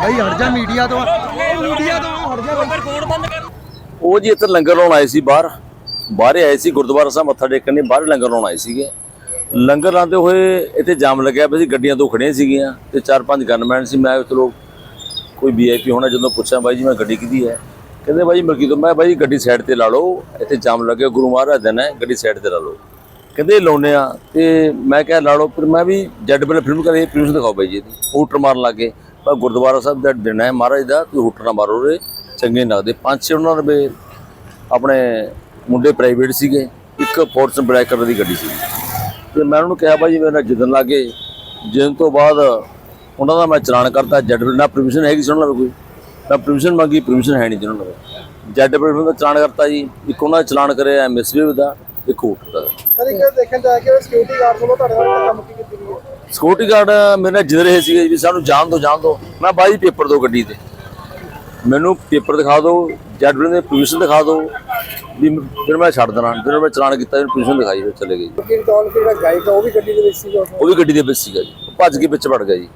ਭਾਈ ਹਟ ਜਾ ਮੀਡੀਆ ਤੋਂ। ਮੀਡੀਆ ਤੋਂ ਹਟ ਜਾ ਉਹ ਜੀ ਇੱਥੇ ਲੰਗਰ ਲਾਉਣ ਆਏ ਸੀ ਬਾਹਰ। ਬਾਹਰੇ ਆਏ ਸੀ ਗੁਰਦੁਆਰਾ ਸਾਹਿਬ, ਮੱਥਾ ਟੇਕਣ ਲਈ ਬਾਹਰ ਲੰਗਰ ਲਾਉਣ ਆਏ ਸੀਗੇ। ਲੰਗਰ ਲਾਉਂਦੇ ਹੋਏ ਇੱਥੇ ਜਾਮ ਲੱਗਿਆ ਪਿਆ ਸੀ, ਗੱਡੀਆਂ ਤੋਂ ਖੜੀਆਂ ਸੀਗੀਆਂ ਤੇ ਚਾਰ ਪੰਜ ਗਨਮੈਨ ਸੀ। ਮੈਂ ਚਲੋ ਕੋਈ ਵੀਆਈਪੀ ਹੋਣਾ ਜਦੋਂ ਪੁੱਛਿਆ, ਬਾਈ ਜੀ, ਮੈਂ ਗੱਡੀ ਕਿਹਦੀ ਹੈ? ਕਹਿੰਦੇ, ਬਾਈ ਮਲਕੀ ਤੋਂ ਮੈਂ ਬਾਈ ਗੱਡੀ ਸਾਈਡ ਤੇ ਲਾ ਲਓ। ਇੱਥੇ ਜਾਮ ਲੱਗਿਆ, ਗੁਰੂ ਮਹਾਰਾਜ ਦਿਨ ਹੈ, ਗੱਡੀ ਸਾਈਡ ਤੇ ਲਾ ਲਓ। ਕਹਿੰਦੇ ਲਾਉਨੇ ਆ ਤੇ ਮੈਂ ਕਿਹਾ ਲਾ ਲਓ, ਫਿਰ ਮੈਂ ਵੀ ਜੱਡ ਬਲੇ ਫਿਲਮ ਕਰੀ ਫਿਲਮ ਦਿਖਾਓ ਬਾਈ ਜੀ ਦੀ ਹੂਟਰ ਮਾਰਨ ਲੱਗੇ। ਪਰ ਗੁਰਦੁਆਰਾ ਸਾਹਿਬ ਦਾ ਦਿਨ ਹੈ ਮਹਾਰਾਜ ਦਾ, ਤੁਸੀਂ ਹੂਟਰ ਨਾ ਮਾਰੋ ਰੇ ਚੰਗੇ ਨੀ ਲੱਗਦੇ। ਪੰਜ ਛੇ ਉਹਨਾਂ ਦੇ ਆਪਣੇ ਮੁੰਡੇ ਪ੍ਰਾਈਵੇਟ ਸੀਗੇ, ਇੱਕ ਫੋਰਚੂਨ ਬਲੈਕ ਕਲਰ ਦੀ ਗੱਡੀ ਸੀ ਤੇ ਮੈਂ ਉਹਨੂੰ ਕਿਹਾ ਬਾਈ ਮੇਰੇ ਨਾਲ ਜਿੱਦਣ ਲੱਗੇ ਜਿੱਦਣ ਤੋਂ ਬਾਅਦ ਉਹਨਾਂ ਦਾ ਮੈਂ ਚਲਾਨ ਕਰਤਾ ਜੱਡ ਬਿਲ ਨਾਲ ਪਰਮਿਸ਼ਨ ਹੈਗੀ ਸੀ ਉਹਨਾਂ ਨਾਲ ਕੋਈ। ਮੈਂ ਪਰਮਿਸ਼ਨ ਮੰਗੀ ਪਰਮਿਸ਼ਨ ਹੈ ਨਹੀਂ ਜਿਹਨਾਂ ਨਾਲ ਜੱਡ ਬਿਲ ਦਾ ਚਲਾਨ ਕਰਤਾ ਜੀ। ਇੱਕ ਉਹਨਾਂ ਦਾ ਚਲਾਨ ਕਰਿਆ ਐਮਐਸਬੀ ਦਾ। ਹੂਟਰ ਦਾ। ਸਰ ਇੱਕ ਦੇਖਣ ਜਾ ਕੇ ਸਿਕਿਉਰਿਟੀ ਗਾਰਡ ਵੱਲੋਂ ਤੁਹਾਡੇ ਨਾਲ ਕੰਮ ਕੀ ਕੀਤੀ ਗਈ ਹੈ? ਸਿਕਿਉਰਿਟੀ ਗਾਰਡ ਮੇਰੇ ਨਾਲ ਜਿੱਦ ਰਹੇ ਸੀਗੇ ਵੀ ਸਾਨੂੰ ਜਾਣ ਦੋ ਜਾਣ ਦੋ ਮੈਂ ਬਾਈ ਪੇਪਰ ਦੋ ਗੱਡੀ ਤੇ। ਮੈਨੂੰ ਪੇਪਰ ਦਿਖਾ ਦਿਓ ਜੱਡ ਬਿਲ ਦੇ ਪਰਮਿਸ਼ਨ ਦਿਖਾ ਦਿਓ ਵੀ ਫਿਰ ਮੈਂ ਛੱਡ ਦੇਣਾ। ਜਦੋਂ ਮੈਂ ਚਲਾਨ ਕੀਤਾ ਇਹਨੂੰ ਪਰਮਿਸ਼ਨ ਦਿਖਾਈ ਫਿਰ ਚਲੇ ਗਏ ਜੀ। ਕਿੰਗ ਟੌਲ ਜਿਹੜਾ ਗਾਇਕ ਉਹ ਵੀ ਗੱਡੀ ਦੇ ਵਿੱਚ ਸੀਗਾ। ਉਹ ਵੀ ਗੱਡੀ ਦੇ ਵਿੱਚ ਸੀਗਾ ਜੀ। ਭੱਜ ਕੇ ਵਿੱਚ ਵੜ ਗਿਆ ਜੀ।